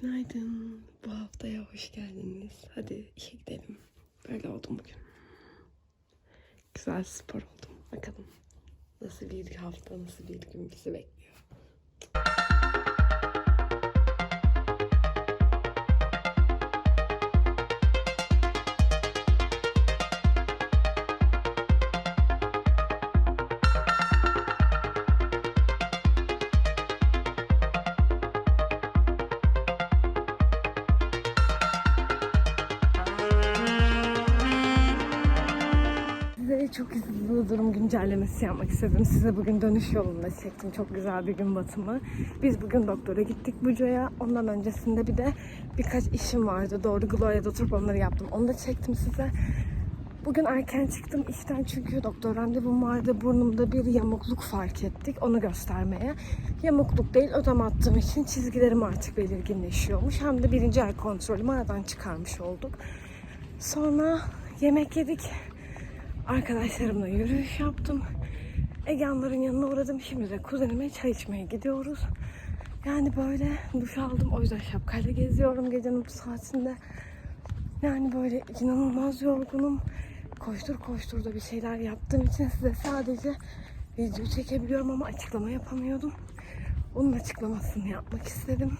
Günaydın. Bu haftaya hoş geldiniz. Hadi işe gidelim. Böyle oldum bugün. Güzel spor oldum. Bakalım nasıl bir hafta, nasıl bir gün bizi bekliyor. Çok hızlı durum güncellemesi yapmak istedim. Size bugün dönüş yolunda çektim. Çok güzel bir gün batımı. Biz bugün doktora gittik Buca'ya. Ondan öncesinde bir de birkaç işim vardı. Doğru Gloria'da oturup onları yaptım. Onu da çektim size. Bugün erken çıktım işten çünkü doktor randevum vardı. Burnumda bir yamukluk fark ettik. Onu göstermeye. Yamukluk değil ödem attığım için çizgilerim artık belirginleşiyormuş. Hem de birinci el kontrolümü aradan çıkarmış olduk. Sonra yemek yedik. Arkadaşlarımla yürüyüş yaptım. Egeanların yanına uğradım. Şimdi de kuzenime çay içmeye gidiyoruz. Yani böyle duş aldım. O yüzden şapkayla geziyorum gecenin bu saatinde. Yani böyle inanılmaz yorgunum. Koştur koştur da bir şeyler yaptığım için size sadece video çekebiliyorum ama açıklama yapamıyordum. Onun açıklamasını yapmak istedim.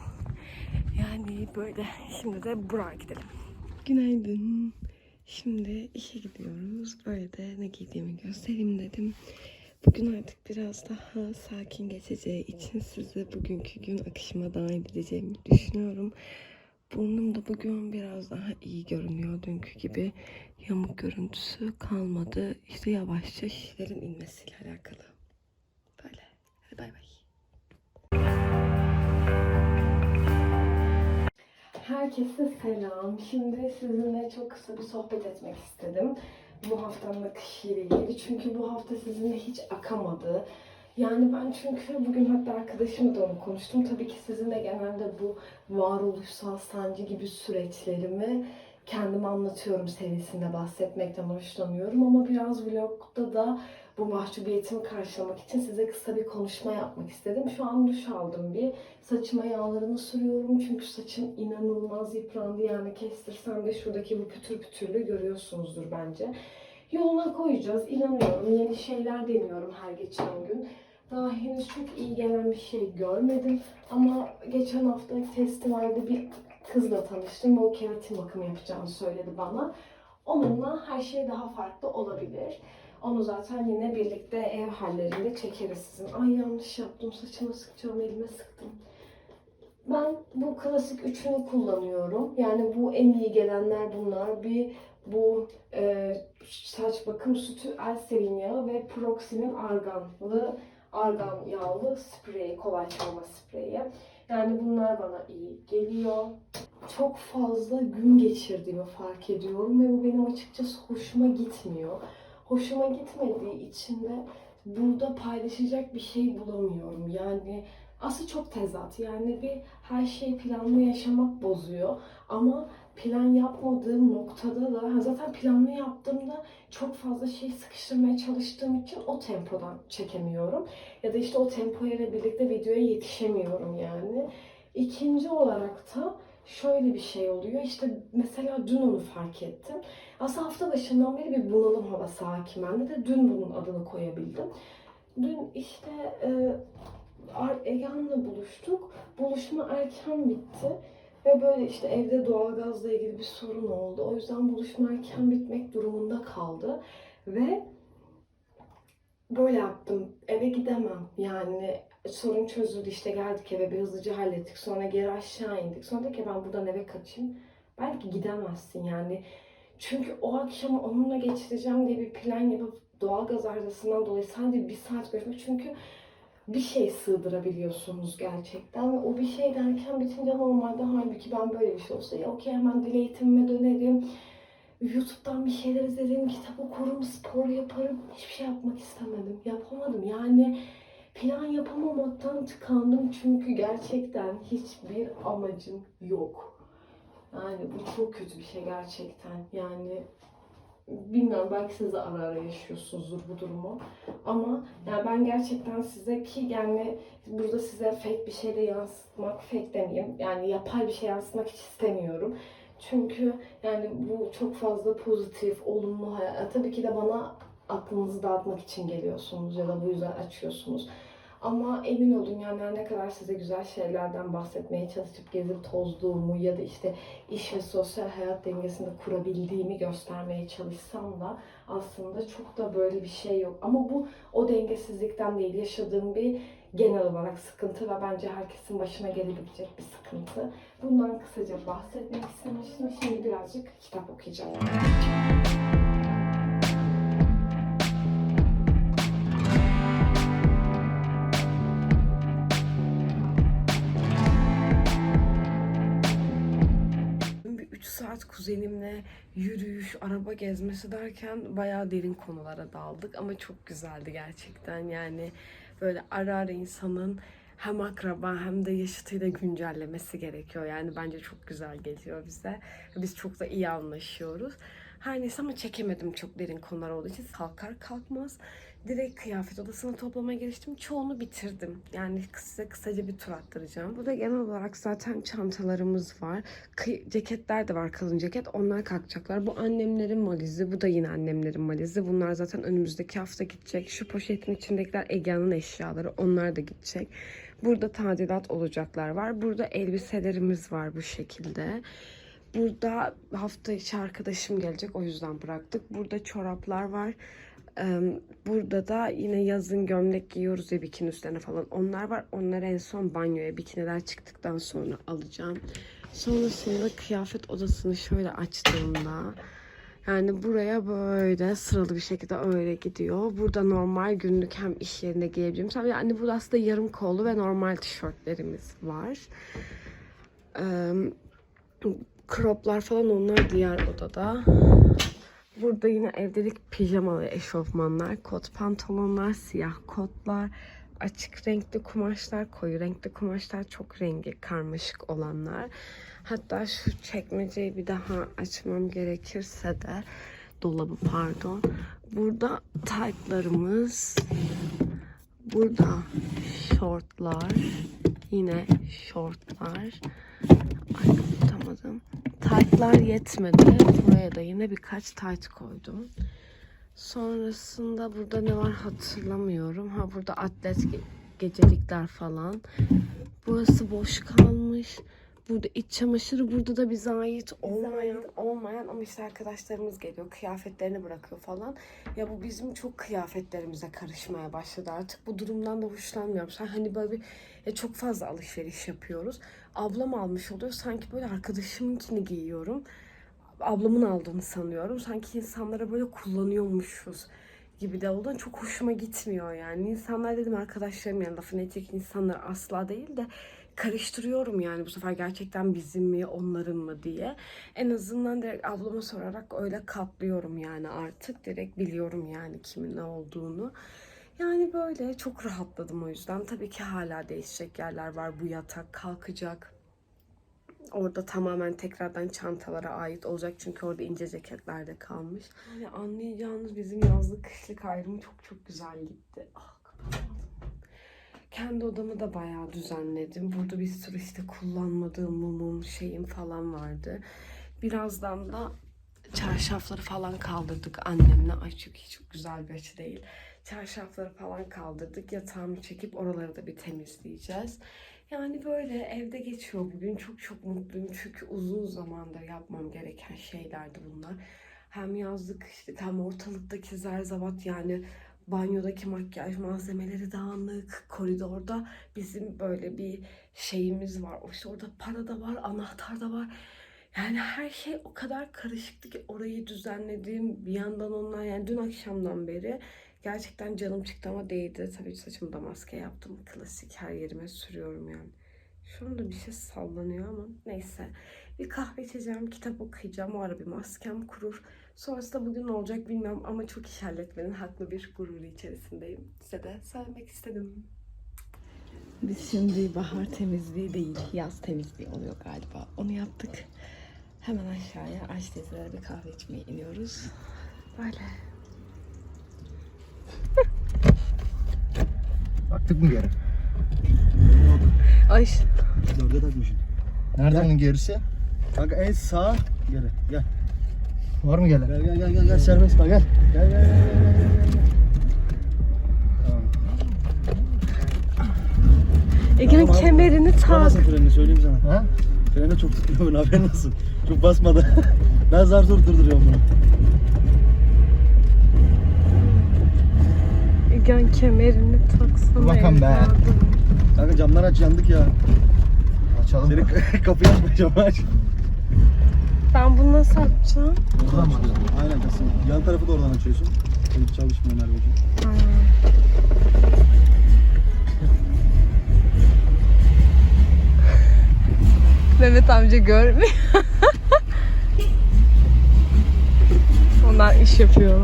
Yani böyle. Şimdi de Burak'a gidelim. Günaydın. Şimdi işe gidiyoruz. Böyle de ne giydiğimi göstereyim dedim. Bugün artık biraz daha sakin geçeceği için size bugünkü gün akışıma dahil edeceğimi düşünüyorum. Burnum da bugün biraz daha iyi görünüyor. Dünkü gibi yamuk görüntüsü kalmadı. İşte yavaşça şişlerin inmesiyle alakalı. Böyle. Hadi bay bay. Herkese selam. Şimdi sizinle çok kısa bir sohbet etmek istedim. Bu haftanın akışıyla ilgili. Çünkü bu hafta sizinle hiç akamadı. Yani ben çünkü bugün hatta arkadaşımla da onu konuştum. Tabii ki sizinle genelde bu varoluşsal sancı gibi süreçlerimi kendime anlatıyorum serisinde bahsetmekten hoşlanıyorum. Ama biraz vlogda da bu mahcubiyetimi karşılamak için size kısa bir konuşma yapmak istedim. Şu an duş aldım bir. Saçıma yağlarını sürüyorum çünkü saçım inanılmaz yıprandı. Yani kestirsem de şuradaki bu pütür pütürlüğü görüyorsunuzdur bence. Yoluna koyacağız. İnanıyorum. Yeni şeyler deniyorum her geçen gün. Daha henüz çok iyi gelen bir şey görmedim. Ama geçen hafta festivalde bir kızla tanıştım. ve O keratin bakımı yapacağını söyledi bana. Onunla her şey daha farklı olabilir. Onu zaten yine birlikte ev hallerinde çekeriz sizin. Ay yanlış yaptım. Saçıma sıkacağım, elime sıktım. Ben bu klasik üçünü kullanıyorum. Yani bu en iyi gelenler bunlar. Bir bu e, saç bakım sütü Elsevier yağı ve Proxy'nin arganlı, argan yağlı spreyi, kolay çalma spreyi. Yani bunlar bana iyi geliyor. Çok fazla gün geçirdiğimi fark ediyorum ve bu benim açıkçası hoşuma gitmiyor. Hoşuma gitmediği için de burada paylaşacak bir şey bulamıyorum. Yani aslında çok tezat. Yani bir her şeyi planlı yaşamak bozuyor. Ama plan yapmadığım noktada da zaten planlı yaptığımda çok fazla şey sıkıştırmaya çalıştığım için o tempodan çekemiyorum. Ya da işte o tempoyla birlikte videoya yetişemiyorum yani. İkinci olarak da şöyle bir şey oluyor. İşte mesela dün onu fark ettim. Aslında hafta başından beri bir bunalım havası hakim bende de dün bunun adını koyabildim. Dün işte e, Egehan'la buluştuk. Buluşma erken bitti. Ve böyle işte evde doğalgazla ilgili bir sorun oldu. O yüzden buluşma erken bitmek durumunda kaldı. Ve böyle yaptım. Eve gidemem. Yani sorun çözüldü işte geldik eve bir hızlıca hallettik. Sonra geri aşağı indik. Sonra dedi ki ben buradan eve kaçayım. Belki gidemezsin yani. Çünkü o akşamı onunla geçireceğim diye bir plan yapıp doğalgaz arızasından dolayı sadece bir saat görüşmek. Çünkü bir şey sığdırabiliyorsunuz gerçekten. Ve o bir şey derken bitince normalde halbuki ben böyle bir şey olsa ya okey hemen dil eğitimime dönerim. YouTube'dan bir şeyler izlerim, kitap okurum, spor yaparım. Hiçbir şey yapmak istemedim. Yapamadım. Yani plan yapamamaktan tıkandım çünkü gerçekten hiçbir amacım yok. Yani bu çok kötü bir şey gerçekten. Yani bilmiyorum belki siz de ara ara yaşıyorsunuzdur bu durumu. Ama yani ben gerçekten size ki yani burada size fake bir şey de yansıtmak, fake demeyeyim. Yani yapay bir şey yansıtmak hiç istemiyorum. Çünkü yani bu çok fazla pozitif, olumlu hayat. Tabii ki de bana aklınızı dağıtmak için geliyorsunuz ya da bu yüzden açıyorsunuz. Ama emin olun yani ne kadar size güzel şeylerden bahsetmeye çalışıp gezip tozduğumu ya da işte iş ve sosyal hayat dengesinde kurabildiğimi göstermeye çalışsam da aslında çok da böyle bir şey yok. Ama bu o dengesizlikten değil yaşadığım bir genel olarak sıkıntı ve bence herkesin başına gelebilecek bir sıkıntı. Bundan kısaca bahsetmek istemiştim. Şimdi birazcık kitap okuyacağım. Kuzenimle yürüyüş, araba gezmesi derken bayağı derin konulara daldık ama çok güzeldi gerçekten. Yani böyle ara ara insanın hem akraba hem de yaşıtıyla güncellemesi gerekiyor. Yani bence çok güzel geliyor bize. Biz çok da iyi anlaşıyoruz. Her neyse ama çekemedim çok derin konular olduğu için. Kalkar kalkmaz direkt kıyafet odasına toplamaya giriştim. Çoğunu bitirdim. Yani size kısaca bir tur attıracağım. Burada genel olarak zaten çantalarımız var. Kı- ceketler de var kalın ceket. Onlar kalkacaklar. Bu annemlerin valizi. Bu da yine annemlerin valizi. Bunlar zaten önümüzdeki hafta gidecek. Şu poşetin içindekiler Egea'nın eşyaları. Onlar da gidecek. Burada tadilat olacaklar var. Burada elbiselerimiz var bu şekilde. Burada hafta içi arkadaşım gelecek. O yüzden bıraktık. Burada çoraplar var. Burada da yine yazın gömlek giyiyoruz ya bikini üstlerine falan. Onlar var. Onları en son banyoya bikiniler çıktıktan sonra alacağım. Sonrasında kıyafet odasını şöyle açtığımda yani buraya böyle sıralı bir şekilde öyle gidiyor. Burada normal günlük hem iş yerinde giyebileceğim. Tabii yani burada aslında yarım kollu ve normal tişörtlerimiz var. Croplar falan onlar diğer odada. Burada yine evdelik pijama ve eşofmanlar, kot pantolonlar, siyah kotlar, açık renkli kumaşlar, koyu renkli kumaşlar, çok rengi karmaşık olanlar. Hatta şu çekmeceyi bir daha açmam gerekirse de dolabı pardon. Burada taytlarımız, burada şortlar, yine şortlar. Ay tutamadım. Taytlar yetmedi. Buraya da yine birkaç tayt koydum. Sonrasında burada ne var hatırlamıyorum. Ha burada atlet ge- gecelikler falan. Burası boş kalmış. Burada iç çamaşırı burada da bize ait olmayan olmayan ama işte arkadaşlarımız geliyor kıyafetlerini bırakıyor falan. Ya bu bizim çok kıyafetlerimize karışmaya başladı artık. Bu durumdan da hoşlanmıyorum. Sen hani böyle bir ya çok fazla alışveriş yapıyoruz. Ablam almış oluyor. Sanki böyle arkadaşımınkini giyiyorum. Ablamın aldığını sanıyorum. Sanki insanlara böyle kullanıyormuşuz gibi de olduğu çok hoşuma gitmiyor yani. İnsanlar dedim arkadaşlarım yani lafın etek insanlar asla değil de karıştırıyorum yani bu sefer gerçekten bizim mi onların mı diye. En azından direkt ablama sorarak öyle katlıyorum yani artık direkt biliyorum yani kimin ne olduğunu. Yani böyle çok rahatladım o yüzden. Tabii ki hala değişecek yerler var. Bu yatak kalkacak. Orada tamamen tekrardan çantalara ait olacak. Çünkü orada ince ceketler de kalmış. Yani anlayacağınız bizim yazlık kışlık ayrımı çok çok güzel gitti. Ah. Kendi odamı da bayağı düzenledim. Burada bir sürü işte kullanmadığım mumum şeyim falan vardı. Birazdan da çarşafları falan kaldırdık annemle. Ay iyi, çok güzel bir açı değil. Çarşafları falan kaldırdık. Yatağımı çekip oraları da bir temizleyeceğiz. Yani böyle evde geçiyor bugün. Çok çok mutluyum. Çünkü uzun zamandır yapmam gereken şeylerdi bunlar. Hem yazlık işte tam ortalıktaki zerzavat yani banyodaki makyaj malzemeleri dağınık. Koridorda bizim böyle bir şeyimiz var. İşte orada para da var, anahtar da var. Yani her şey o kadar karışıktı ki orayı düzenledim. Bir yandan onlar yani dün akşamdan beri gerçekten canım çıktı ama değdi. Tabii saçımı da maske yaptım. Klasik her yerime sürüyorum yani. Şu anda bir şey sallanıyor ama neyse. Bir kahve içeceğim, kitap okuyacağım. O ara bir maskem kurur. Sonrasında bugün ne olacak bilmiyorum ama çok iş halletmenin haklı bir gururu içerisindeyim. Size de söylemek istedim. Biz şimdi bahar temizliği değil, yaz temizliği oluyor galiba. Onu yaptık. Hemen aşağıya Ayşe teyzelere bir kahve içmeye iniyoruz. Böyle. Baktık mı geri? Ay Dörde takmışım. Nerede bunun gerisi? Kanka en sağ gel. Gel. Var mı gelen? Gel gel gel gel, gel. serbest kal gel. Gel gel gel gel gel. gel, gel. Tamam. Egen Tamam abi. kemerini tak. Tutamasın freni söyleyeyim sana. Ha? Freni çok tutmuyor bunu haberin olsun. Çok basmadı. ben zar zor durduruyorum bunu. Egen kemerini taksana. Bakalım be. evladım. Kanka camlar aç yandık ya. Açalım. Seni kapıyı açma camı aç. Ben bunu nasıl açacağım? Buradan mı? Aynen kasım. Yan tarafı da oradan açıyorsun. Hiç çalışmıyor. Ha. Mehmet amca görmüyor. Onlar iş yapıyor.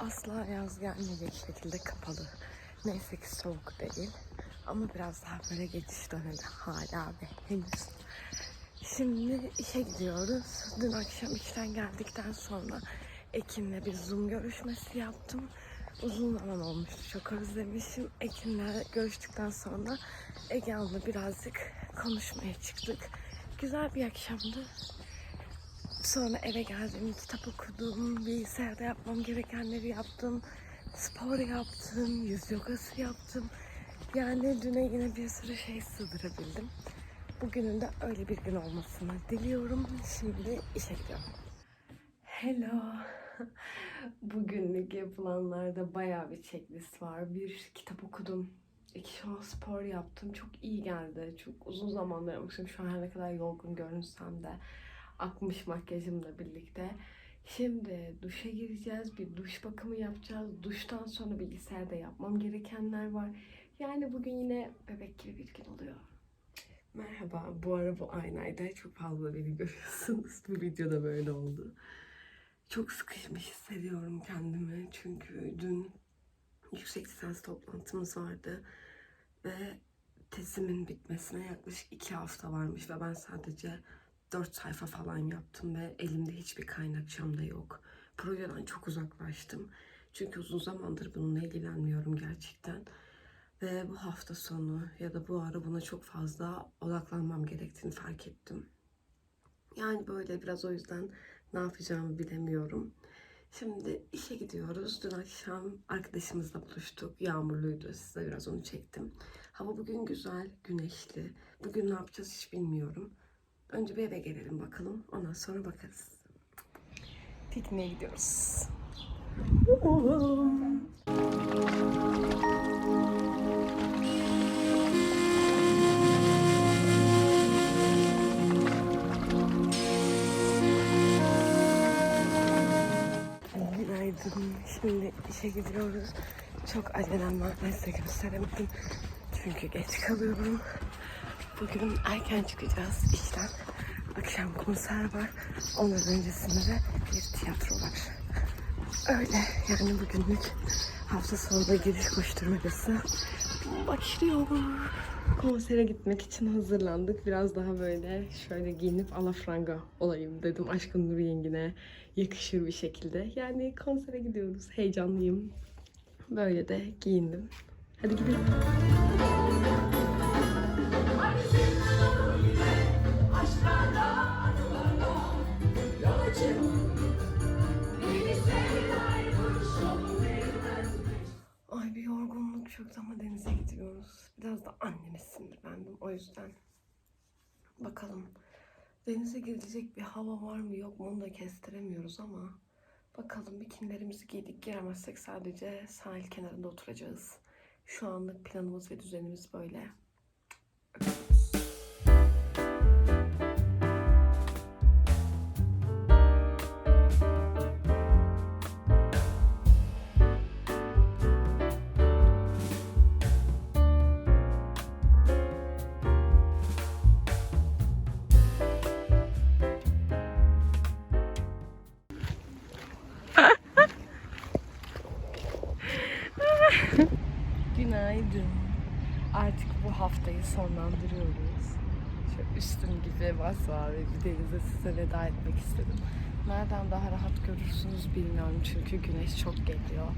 Asla yaz gelmeyecek şekilde kapalı. Neyse ki soğuk değil. Ama biraz daha böyle geçiş dönemi hala ve henüz. Şimdi işe gidiyoruz. Dün akşam işten geldikten sonra Ekin'le bir Zoom görüşmesi yaptım. Uzun zaman olmuştu. Çok özlemişim. Ekin'le görüştükten sonra Ege'nle birazcık konuşmaya çıktık. Güzel bir akşamdı. Sonra eve geldim, kitap okudum, bilgisayarda yapmam gerekenleri yaptım, spor yaptım, yüz yogası yaptım. Yani düne yine bir sürü şey sığdırabildim. Bugünün de öyle bir gün olmasını diliyorum. Şimdi işe gidiyorum. Hello. Bugünlük yapılanlarda bayağı bir checklist var. Bir kitap okudum. İki şu an spor yaptım. Çok iyi geldi. Çok uzun zamandır yapmışım. Şu an her ne kadar yorgun görünsem de akmış makyajımla birlikte. Şimdi duşa gireceğiz. Bir duş bakımı yapacağız. Duştan sonra bilgisayarda yapmam gerekenler var. Yani bugün yine bebek gibi bir gün oluyor. Merhaba. Bu ara bu aynayda çok fazla beni görüyorsunuz. Bu videoda böyle oldu. Çok sıkışmış hissediyorum kendimi. Çünkü dün yüksek lisans toplantımız vardı. Ve tezimin bitmesine yaklaşık iki hafta varmış. Ve ben sadece 4 sayfa falan yaptım ve elimde hiçbir kaynakçam da yok. Projeden çok uzaklaştım. Çünkü uzun zamandır bununla ilgilenmiyorum gerçekten. Ve bu hafta sonu ya da bu ara buna çok fazla odaklanmam gerektiğini fark ettim. Yani böyle biraz o yüzden ne yapacağımı bilemiyorum. Şimdi işe gidiyoruz. Dün akşam arkadaşımızla buluştuk. Yağmurluydu. Size biraz onu çektim. Hava bugün güzel, güneşli. Bugün ne yapacağız hiç bilmiyorum. Önce bir eve gelelim bakalım. Ondan sonra bakarız. Pikniğe gidiyoruz. Günaydın. Şimdi işe gidiyoruz. Çok acelem var. Ben size gösteremedim. Çünkü geç kalıyorum. Bugün erken çıkacağız işten. Akşam konser var. Ondan öncesinde de bir tiyatro var. Öyle yani bugünlük hafta sonunda giriş koşturmacası başlıyor. Konsere gitmek için hazırlandık. Biraz daha böyle şöyle giyinip alafranga olayım dedim. Aşkın Nur Yengin'e yakışır bir şekilde. Yani konsere gidiyoruz. Heyecanlıyım. Böyle de giyindim. Hadi gidelim. Biraz da anneme sinirlendim o yüzden. Bakalım denize girilecek bir hava var mı yok mu onu da kestiremiyoruz ama bakalım bikinilerimizi giydik giremezsek sadece sahil kenarında oturacağız. Şu anlık planımız ve düzenimiz böyle. Günaydın. Artık bu haftayı sonlandırıyoruz. Şu üstüm gibi masmavi bir denize size veda etmek istedim. Nereden daha rahat görürsünüz bilmiyorum çünkü güneş çok geliyor.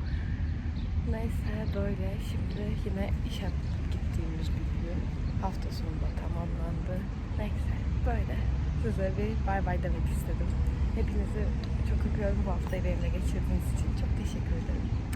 Neyse böyle şimdi yine işe gittiğimiz bir gün hafta sonunda tamamlandı. Neyse böyle size bir bay bay demek istedim. Hepinizi çok öpüyorum bu haftayı benimle geçirdiğiniz için. Çok teşekkür ederim.